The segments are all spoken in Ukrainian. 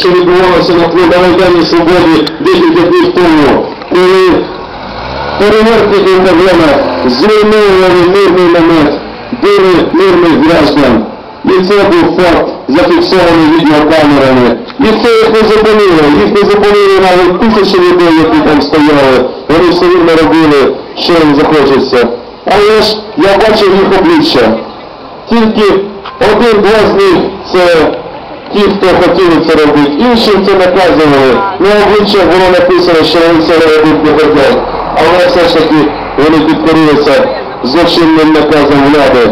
що відбувалося на Майдані Свободи декілька днів тому, коли перевертники проблема звільнили мирний намет, били мирних граждан. І це був факт, зафіксований відеокамерами. Ніхто їх не зупинив, їх не зупинили навіть тисячі людей, які там стояли. Вони все рівно робили, що їм захочеться. Але ж я бачив їх обличчя. Тільки один-два з них це ті, хто хотіли це робити. Іншим це наказували. На обличчях було написано, що вони це робити не хотять. Але все ж таки вони підкорилися злочинним наказом влади.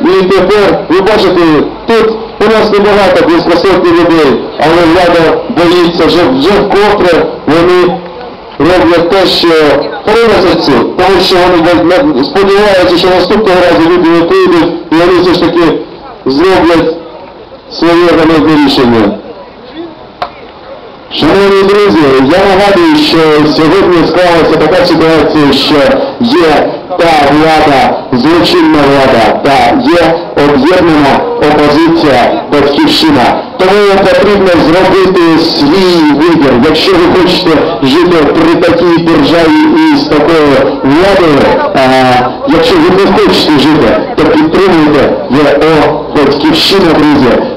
І тепер, ви бачите, тут у нас небагато, сотні людей, але влада боїться, вже, вже вкотре вони роблять те, що приносять тому що вони сподіваються, що наступного разу люди не прийдуть, і вони все ж таки зроблять своє ганебне рішення. Шановні друзі, я нагадую, що сьогодні склалася така ситуація, що є та влада, злочинна влада, та є об'єднана опозиція батьківщина. Тому потрібно зробити свій вибір. Якщо ви хочете жити при такій державі і з такою владою, а, якщо ви не хочете жити, то підтримуйте ЄО батьківщина, друзі.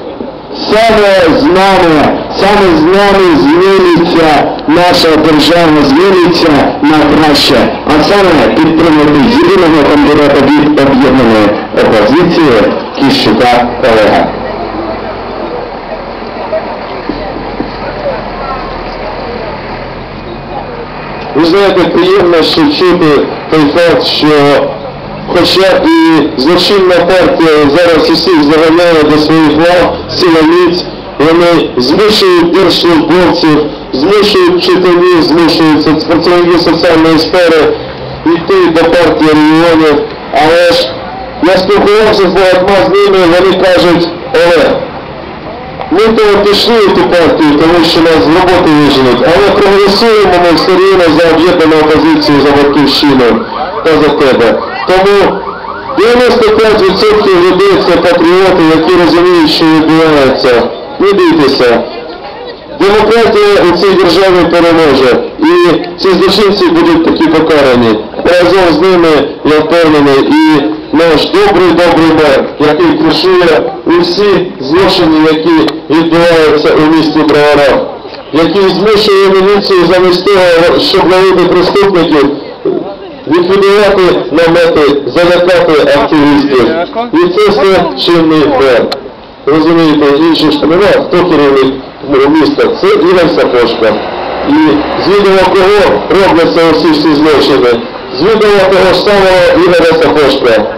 Саме з нами, саме з нами зміниться наша держава, зміниться на краще. А саме підтримати єдиного кандидата від об'єднаної опозиції Кіщука Олега. Ви знаєте, приємно ще чути той факт, що хоча і злочинна партія зараз усіх заганяє до своїх лав силоміць, вони змушують держслужбовців, змушують вчителів, змушують працівників соціальної сфери йти до партії регіонів. Але ж я спілкувався з багатьма з ними, вони кажуть, Олег, ми то пішли в ту партію, тому що нас з роботи виженуть, але проголосуємо ми все рівно за об'єднану опозицію, за батьківщину та за тебе. Тому 95% людей це патріоти, які розуміють, що відбувається. Не бійтеся. Демократія у цій державі переможе. І ці злочинці будуть такі покарані. Разом з ними, я впевнений, і наш добрий-добрий мер, який кришує усі злочини, які відбуваються у місті Броварах, який змушує міліцію замість того, щоб ловити преступників, ліквідувати намети, залякати активістів. І це все чинний бен. Розумієте, інші ж немає, хто керівник міста, це Іван Сапожка. І звідомо кого робляться усі всі злочини? Звідомо того ж самого Ігоря Сапожка.